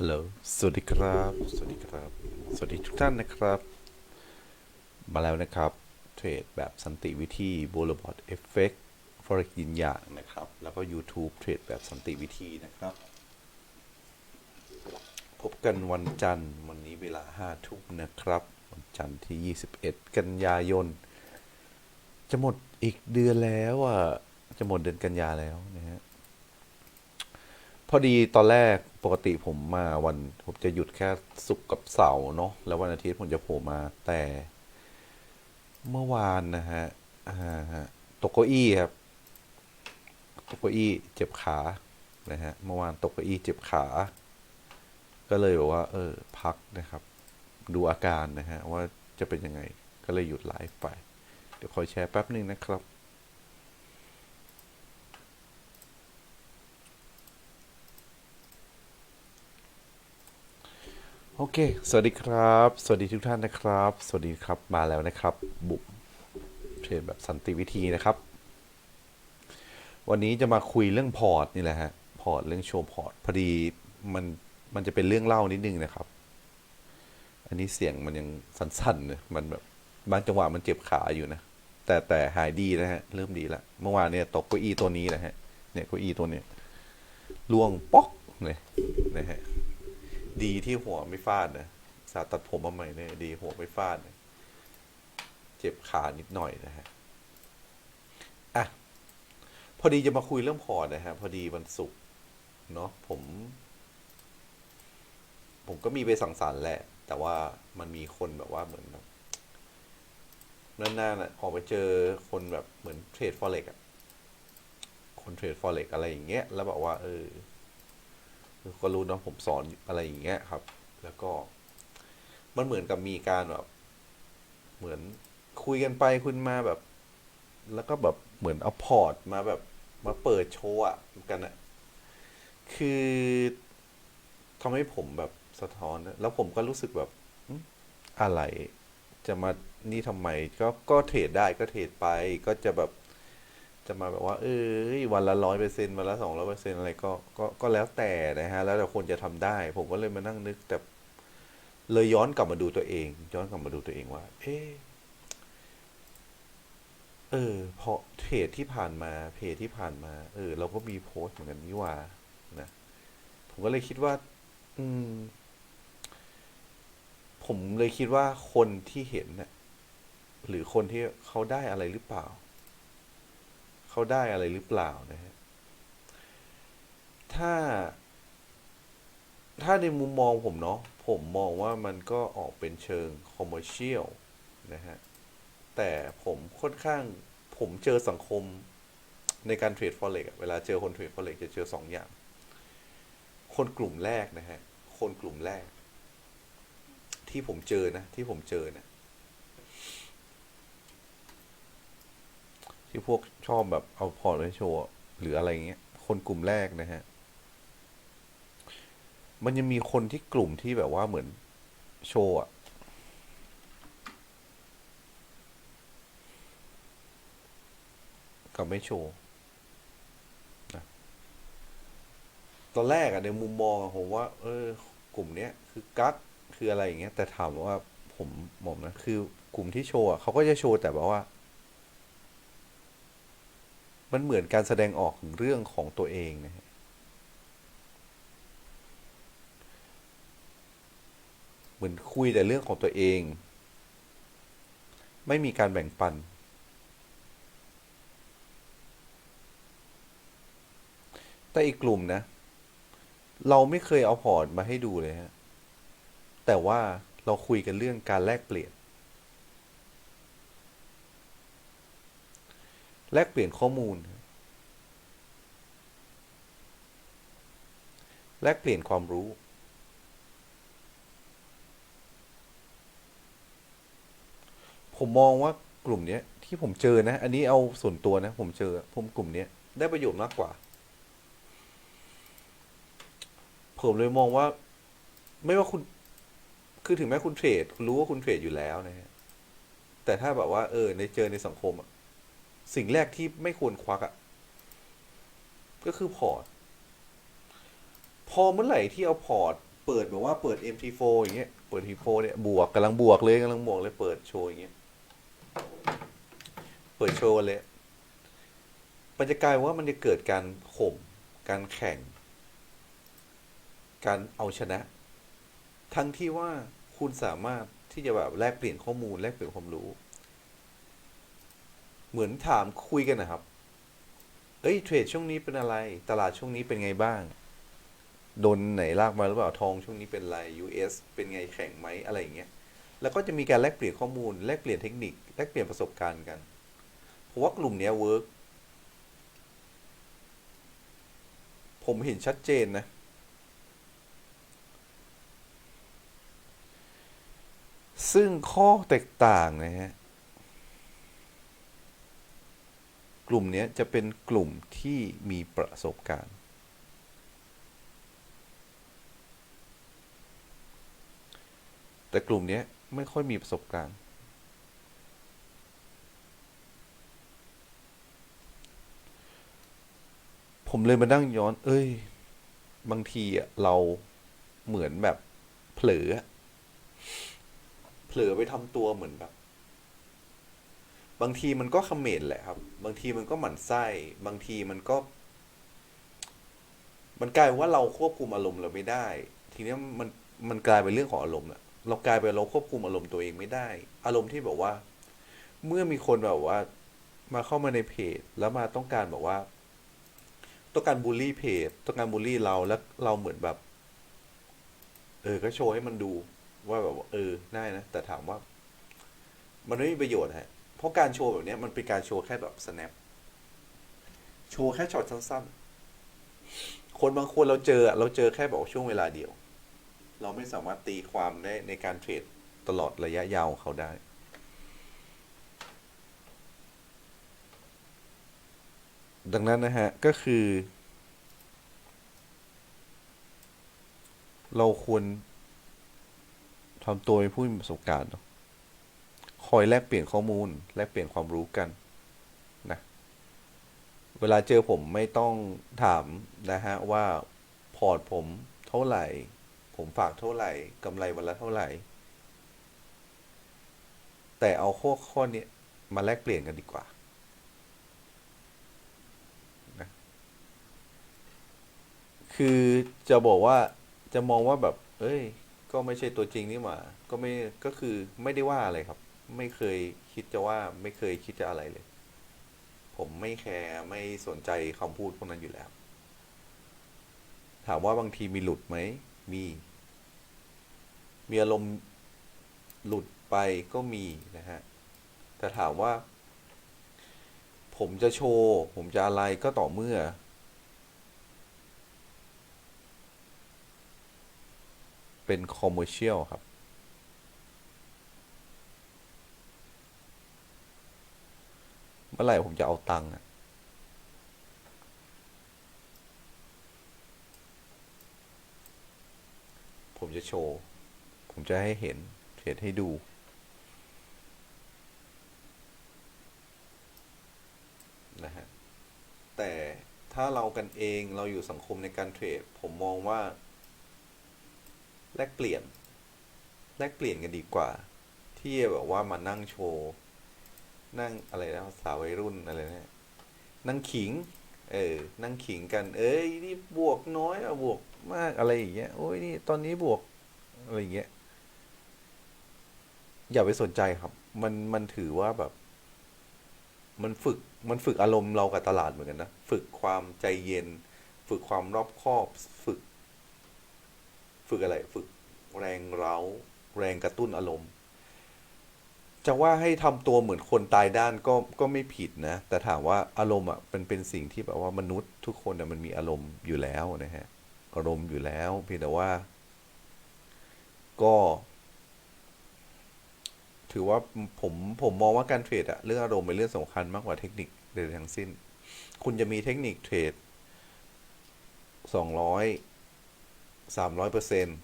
ฮัลโหล สวัสดีครับ สวัสดีครับ สวัสดีทุกท่านนะครับ มาแล้วนะครับ เทรดแบบสันติวิธีโบลบอ r เอฟเฟกต์ฟอร์กินอย่างนะครับ แล้วก็ YouTube เทรดแบบสันติวิธีนะครับ พบกันวันจันทร์วันนี้เวลา5ทุ่มนะครับ วันจันทร์ที่ 21 กันยายน จะหมดอีกเดือนแล้วอะ จะหมดเดือนกันยาแล้วนะฮะ พอดีตอนแรก กติผมมาวันผมจะหยุดแค่ศุกร์กับเสาร์เนาะแล้ววันอาทิตย์ผมจะโผล่มาแต่ เมื่อวานนะฮะอ่าฮะตกเก้าอี้ครับตกเก้าอี้เจ็บขานะฮะเมื่อวานตกเก้าอี้เจ็บขา ก็เลยบอกว่า เออ พักนะครับ ดูอาการนะฮะว่าจะเป็นยังไงก็เลยหยุดไลฟ์ไป เดี๋ยวคอยแชร์แป๊บหนึ่งนะครับ โอเค สวัสดีครับ สวัสดีทุกท่านนะครับ สวัสดีครับ มาแล้วนะครับ บุกเทรดแบบสันติวิธีนะครับ วันนี้จะมาคุยเรื่องพอร์ตนี่แหละฮะ พอร์ตเรื่องโชว์พอร์ต พอดีมันมันจะเป็นเรื่องเล่านิดนึงนะครับ อันนี้เสียงมันยังสั่นๆเลยมันแบบบางจังหวะมันเจ็บขาอยู่นะ แต่แต่หายดีนะฮะ เริ่มดีละ เมื่อวานเนี่ยตกเก้าอี้ตัวนี้นะฮะ เนี่ยเก้าอี้ตัวเนี้ยล่วงป๊อกเลยนะฮะ ดีที่หัวไม่ฟาดนะสาตัดผมมาใหม่เนี่ยดีหัวไม่ฟาดนะเจ็บขานิดหน่อยนะฮะอะพอดีจะมาคุยเรื่องพอร์ตนะฮะพอดีวันศุกร์เนาะผม ผมก็มีไปสังสรรค์แหละ แต่ว่ามันมีคนแบบว่าเหมือนแบบนานๆอะออกไปเจอคนแบบเหมือนเทรดฟอเร็กอะคนเทรดฟอเร็กอะไรอย่างเงี้ยแล้วบอกว่า เออ ก็รู้เนะผมสอนอะไรอย่างเงี้ยครับ แล้วก็ มันเหมือนกับมีการแบบ เหมือนคุยกันไปคุยมาแบบ แล้วก็แบบเหมือนเอาพอร์ตมาแบบมาเปิดโชว์อะกันอะคือทำให้ผมแบบสะท้อน แล้วผมก็รู้สึกแบบอืมอะไร จะมานี่ทำไม ก็ก็เทรดได้ก็เทรดไป ก็จะแบบ จะมาแบบว่า เอ้ยวันละร้อยเปอร์เซ็นต์วันละสองร้อยเปอร์เซ็นต์อะไรก็ก็ก็แล้วแต่นะฮะ แล้วแต่คนจะทำได้ ผมก็เลยมานั่งนึกแต่เลยย้อนกลับมาดูตัวเอง ย้อนกลับมาดูตัวเองว่า เออเออเพราะเพจที่ผ่านมาเพจที่ผ่านมา เออ เราก็มีโพสต์เหมือนกันนี่ว่านะผมก็เลยคิดว่า อืม ผมเลยคิดว่าคนที่เห็นเนี่ยหรือคนที่เขาได้อะไรหรือเปล่า เขาได้อะไรหรือเปล่านะฮะถ้า ถ้าในมุมมองผมเนาะผมมองว่ามันก็ออกเป็นเชิงคอมเมอร์เชียลนะฮะ แต่ผมค่อนข้างผมเจอสังคมในการเทรดฟอเร็กเวลาเจอคนเทรดฟอเร็กจะเจอสองอย่าง คนกลุ่มแรกนะฮะ คนกลุ่มแรก ที่ผมเจอนะ ที่ผมเจอนะ ที่พวกชอบแบบเอาพอร์ตไปโชว์หรืออะไรเงี้ย คนกลุ่มแรกนะฮะ มันยังมีคนที่กลุ่มที่แบบว่าเหมือนโชว์อะกับไม่โชว์นะตอนแรกอะในมุมมองอะผมว่า เออ กลุ่มเนี้ย คือกั๊กคืออะไรอย่างเงี้ย แต่ถามว่าผมผมนะ คือกลุ่มที่โชว์อะเขาก็จะโชว์แต่แบบว่า มันเหมือนการแสดงออกถึงเรื่องของตัวเองนะฮะเหมือนคุยแต่เรื่องของตัวเอง ไม่มีการแบ่งปัน แต่อีกกลุ่มนะ เราไม่เคยเอาพอร์ตมาให้ดูเลยฮะ แต่ว่าเราคุยกันเรื่องการแลกเปลี่ยน แลกเปลี่ยนข้อมูล แลกเปลี่ยนความรู้ ผมมองว่ากลุ่มเนี้ยที่ผมเจอนะ อันนี้เอาส่วนตัวนะ ผมเจอ ผมกลุ่มเนี้ยได้ประโยชน์มากกว่า ผมเลยมองว่า ไม่ว่าคุณคือถึงแม้คุณเทรด คุณรู้ว่าคุณเทรดอยู่แล้วนะฮะแต่ถ้าแบบว่า เออ ในเจอในสังคมอะ สิ่งแรกที่ไม่ควรควักอะก็คือพอร์ต พอเมื่อไหร่ที่เอาพอร์ต เปิดแบบว่าเปิด MT4 อย่างเงี้ย เปิด MT4 เนี่ย บวกกำลังบวกเลยกำลังบวกเลย เปิดโชว์อย่างเงี้ย เปิดโชว์เลยมันจะกลายว่ามันจะเกิดการข่ม การแข่ง การเอาชนะ ทั้งที่ว่าคุณสามารถที่จะแบบแลกเปลี่ยนข้อมูลแลกเปลี่ยนความรู้ เหมือนถามคุยกันนะครับ เอ้ยเทรดช่วงนี้เป็นอะไร ตลาดช่วงนี้เป็นไงบ้าง โดนไหนลากมาหรือเปล่าทองช่วงนี้เป็นไร US เป็นไงแข่งไหมอะไรอย่างเงี้ย แล้วก็จะมีการแลกเปลี่ยนข้อมูล แลกเปลี่ยนเทคนิค แลกเปลี่ยนประสบการณ์กันผมว่ากลุ่มเนี้ยเวิร์กผมเห็นชัดเจนนะซึ่งข้อแตกต่างนะฮะ กลุ่มเนี้ยจะเป็นกลุ่มที่มีประสบการณ์ แต่กลุ่มเนี้ยไม่ค่อยมีประสบการณ์ ผมเลยมานั่งย้อน เอ้ย บางทีอะเราเหมือนแบบเผลอ เผลอไปทำตัวเหมือนแบบ บางทีมันก็ขม่นแหละครับ บางทีมันก็หมั่นไส้ บางทีมันก็ มันกลายว่าเราควบคุมอารมณ์เราไม่ได้ ทีนี้มันมันกลายเป็นเรื่องของอารมณ์อะเรากลายเป็นเราควบคุมอารมณ์ตัวเองไม่ได้ อารมณ์ที่แบบว่า เมื่อมีคนแบบว่า มาเข้ามาในเพจ แล้วมาต้องการแบบว่า ต้องการบูลลี่เพจ ต้องการบูลลี่เราแล้วเราเหมือนแบบ เออ ก็โชว์ให้มันดูว่าแบบเออได้นะแต่ถามว่า มันไม่มีประโยชน์ฮะ เพราะการโชว์แบบนี้มันเป็นการโชว์แค่แบบ snap โชว์แค่ช็อตสั้นๆ คนบางคนเราเจอเราเจอแค่แบอกช่วงเวลาเดียว เราไม่สามารถตีความได้ในการเทรดตลอดระยะยาวของเขาได้ ดังนั้นนะฮะ ก็คือ เราควรทำตัวเป็นผู้มีประสบการณ์เนอะ คอยแลกเปลี่ยนข้อมูล แลกเปลี่ยนความรู้กันนะเวลาเจอผมไม่ต้องถามนะฮะว่าพอร์ตผมเท่าไหร่ ผมฝากเท่าไหร่กำไรวันละเท่าไหร่ แต่เอาข้อข้อนี้มาแลกเปลี่ยนกันดีกว่าคือจะบอกว่าจะมองว่าแบบ เอ้ย ก็ไม่ใช่ตัวจริงนี่หว่า ก็ไม่ก็คือไม่ได้ว่าอะไรครับ ไม่เคยคิดจะว่าไม่เคยคิดจะอะไรเลย ผมไม่แคร์ไม่สนใจคำพูดพวกนั้นอยู่แล้ว ถามว่าบางทีมีหลุดไหม มี มีอารมณ์หลุดไปก็มีนะฮะ แต่ถามว่า ผมจะโชว์ ผมจะอะไรก็ต่อเมื่อ เป็นคอมเมอร์เชียลครับ มื่อไหร่ผมจะเอาตังค์อะผมจะโชว์ ผมจะให้เห็นเทรดให้ดู นะฮะ แต่ถ้าเรากันเองเราอยู่สังคมในการเทรด ผมมองว่า แลกเปลี่ยน แลกเปลี่ยนกันดีกว่า ที่แบบว่ามานั่งโชว์ นั่งอะไรนะสาววัยรุ่นอะไรนะนั่งขิง เออ นั่งขิงกัน เอ้ยนี่บวกน้อยอะบวกมากอะไรอย่างเงี้ยโอ้ยนี่ตอนนี้บวกอะไรอย่างเงี้ยอย่าไปสนใจครับ มันมันถือว่าแบบ มันฝึกมันฝึกอารมณ์เรากับตลาดเหมือนกันนะฝึกความใจเย็น ฝึกความรอบคอบ ฝึก ฝึกอะไร ฝึกแรงเร้า แรงกระตุ้นอารมณ์ จะว่าให้ทำตัวเหมือนคนตายด้านก็ก็ไม่ผิดนะ แต่ถามว่าอารมณ์อะเป็นเป็นสิ่งที่แบบว่ามนุษย์ทุกคนน่ะมันมีอารมณ์อยู่แล้วนะฮะอารมณ์อยู่แล้วเพียงแต่ว่า ก็ ถือว่าผมผมมองว่าการเทรดอะเรื่องอารมณ์เป็นเรื่องสำคัญมากกว่าเทคนิคใดทั้งสิ้น คุณจะมีเทคนิคเทรดสองร้อยสามร้อยเปอร์เซ็นต์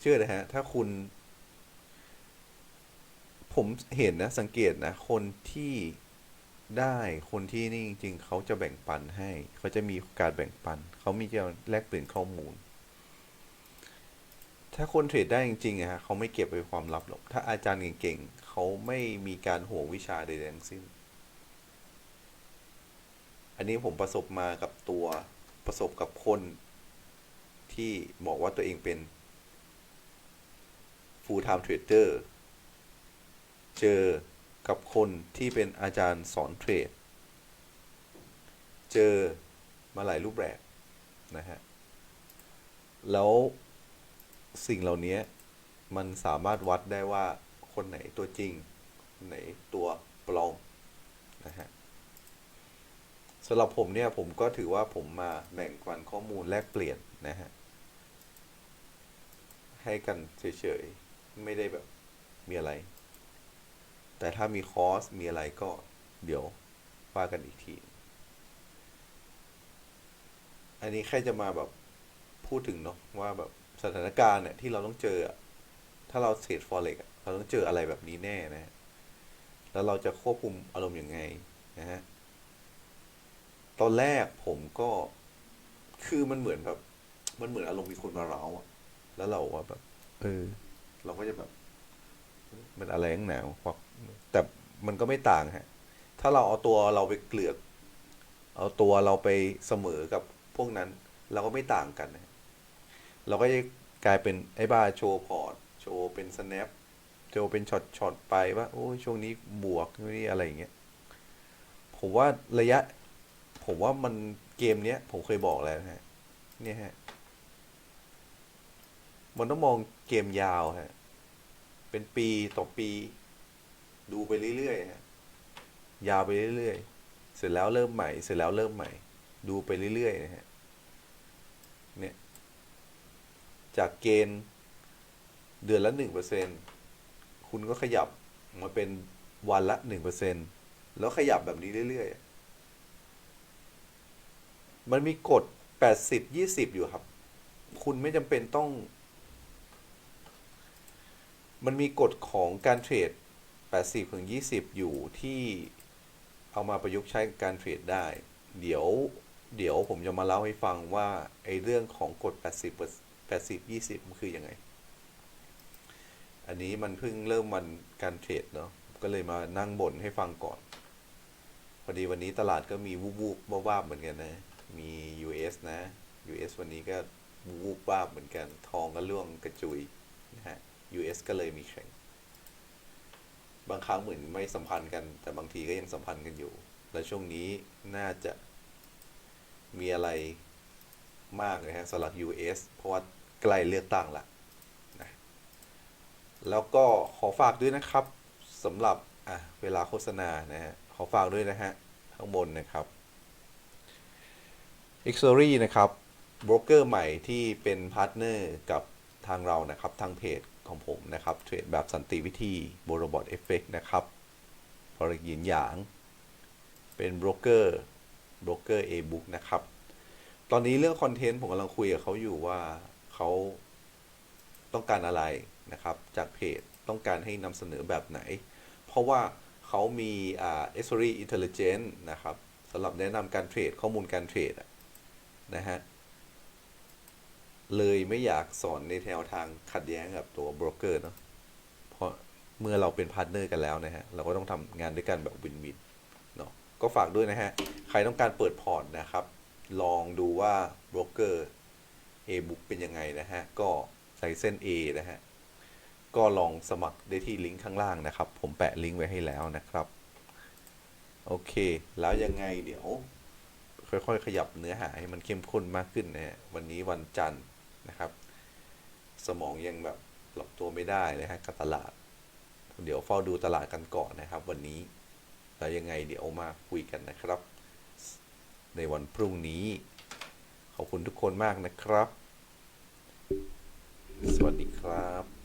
เชื่อนะฮะ ถ้าคุณ ผมเห็นนะสังเกตนะ คนที่ได้คนที่นี่จริง ๆเขาจะแบ่งปันให้ เขาจะมีการแบ่งปัน เขามีจะแลกเปลี่ยนข้อมูล ถ้าคนเทรดได้จริงๆอะฮะเขาไม่เก็บไว้ความลับหรอก ถ้าอาจารย์เก่งๆเขาไม่มีการห่วงวิชาใดๆทั้งสิ้น อันนี้ผมประสบมากับตัวประสบกับคนที่บอกว่าตัวเองเป็น full time trader เจอกับคนที่เป็นอาจารย์สอนเทรด เจอมาหลายรูปแบบนะฮะ แล้วสิ่งเหล่านี้มันสามารถวัดได้ว่าคนไหนตัวจริง คนไหนตัวปลอมนะฮะสำหรับผมเนี่ยผมก็ถือว่าผมมาแบ่งปันข้อมูลแลกเปลี่ยนนะฮะ ให้กันเฉยๆ ไม่ได้แบบมีอะไร แต่ถ้ามีคอร์สมีอะไรก็เดี๋ยวว่ากันอีกที อันนี้แค่จะมาแบบพูดถึงเนาะว่าแบบสถานการณ์เนี่ยที่เราต้องเจอ ถ้าเราเทรดฟอเร็กเราต้องเจออะไรแบบนี้แน่นะฮะแล้วเราจะควบคุมอารมณ์ยังไงนะฮะ ตอนแรกผมก็ คือมันเหมือนแบบ มันเหมือนอารมณ์มีคนมาเร้าอะแล้วเราว่าแบบ เออ เราก็จะแบบ มันอะไรนักหนาวควัก แต่มันก็ไม่ต่างฮะ ถ้าเราเอาตัวเราไปเกลือก เอาตัวเราไปเสมอกับพวกนั้น เราก็ไม่ต่างกันนะเราก็จะกลายเป็นไอ้บ้าโชว์พอร์ต โชว์เป็น snap โชว์เป็นช็อตช็อตไปว่า โอ้ยช่วงนี้บวกช่วงนี้อะไรอย่างเงี้ย ผมว่าระยะ ผมว่ามันเกมเนี้ย ผมเคยบอกแล้วนะฮะ เนี่ยฮะ มันต้องมองเกมยาวฮะ เป็นปีต่อปี ดูไปเรื่อยๆฮะยาวไปเรื่อยๆ เสร็จแล้วเริ่มใหม่ เสร็จแล้วเริ่มใหม่ ดูไปเรื่อยๆนะฮะ เนี่ย จากเกณฑ์เดือนละหนึ่งเปอร์เซ็นคุณก็ขยับมาเป็นวันละหนึ่งเปอร์เซ็นแล้วขยับแบบนี้เรื่อยๆ มันมีกฎแปดสิบยี่สิบอยู่ครับ คุณไม่จำเป็นต้อง มันมีกฎของการเทรด 80ถึง20 อยู่ที่เอามาประยุกต์ใช้การเทรดได้ เดี๋ยวเดี๋ยวผมจะมาเล่าให้ฟังว่าไอ้เรื่องของกฎ 80 80 20 มันคือยังไง อันนี้มันเพิ่งเริ่มมันการเทรดเนาะก็เลยมานั่งบ่นให้ฟังก่อน พอดีวันนี้ตลาดก็มีวูบวูบๆบ้าๆเหมือนกันนะ มี US นะ US วันนี้ก็วูบบ้าบเหมือนกัน ทองก็ร่วงกระจุยนะฮะ US ก็เลยมีแข่ง บางครั้งเหมือนไม่สัมพันธ์กัน แต่บางทีก็ยังสัมพันธ์กันอยู่ และช่วงนี้น่าจะมีอะไรมากนะฮะสำหรับ US เพราะว่าใกล้เลือกตั้งละนะแล้วก็ขอฝากด้วยนะครับสำหรับอะเวลาโฆษณานะฮะขอฝากด้วยนะฮะข้างบนนะครับ e x o r y นะครับโบรกเกอร์ใหม่ที่เป็นพาร์ทเนอร์กับทางเรานะครับทางเพจของผมนะครับ เทรดแบบสันติวิธีบรบอทเอฟเฟกนะครับพอรยินหยาง เป็นโบรกเกอร์โบรกเกอร์ A-Book นะครับ ตอนนี้เรื่องคอนเทนต์ผมกำลังคุยกับเขาอยู่ว่าเขาต้องการอะไรนะครับ จากเพจต้องการให้นำเสนอแบบไหน เพราะว่าเขามีอ่า e s o r y Intelligence นะครับสำหรับแนะนำการเทรดข้อมูลการเทรดนะฮะ เลยไม่อยากสอนในแนวทางขัดแย้งกับตัวโบรกเกอร์เนาะเพราะเมื่อเราเป็นพาร์ทเนอร์กันแล้วนะฮะ เราก็ต้องทำงานด้วยกันแบบวินวินเนาะก็ฝากด้วยนะฮะ ใครต้องการเปิดพอร์ตนะครับ ลองดูว่าโบรกเกอร์ A-Book เป็นยังไงนะฮะ ก็ใส่เส้น A นะฮะ ก็ลองสมัครได้ที่ลิงก์ข้างล่างนะครับ ผมแปะลิงก์ไว้ให้แล้วนะครับ โอเค แล้วยังไงเดี๋ยว ค่อยๆ ขยับเนื้อหาให้มันเข้มข้นมากขึ้นนะฮะ วันนี้วันจันทร์ นะครับ สมองยังแบบปรับตัวไม่ได้นะฮะกับตลาด เดี๋ยวเฝ้าดูตลาดกันก่อนนะครับ วันนี้แล้วยังไงเดี๋ยวมาคุยกันนะครับ ในวันพรุ่งนี้ ขอบคุณทุกคนมากนะครับ สวัสดีครับ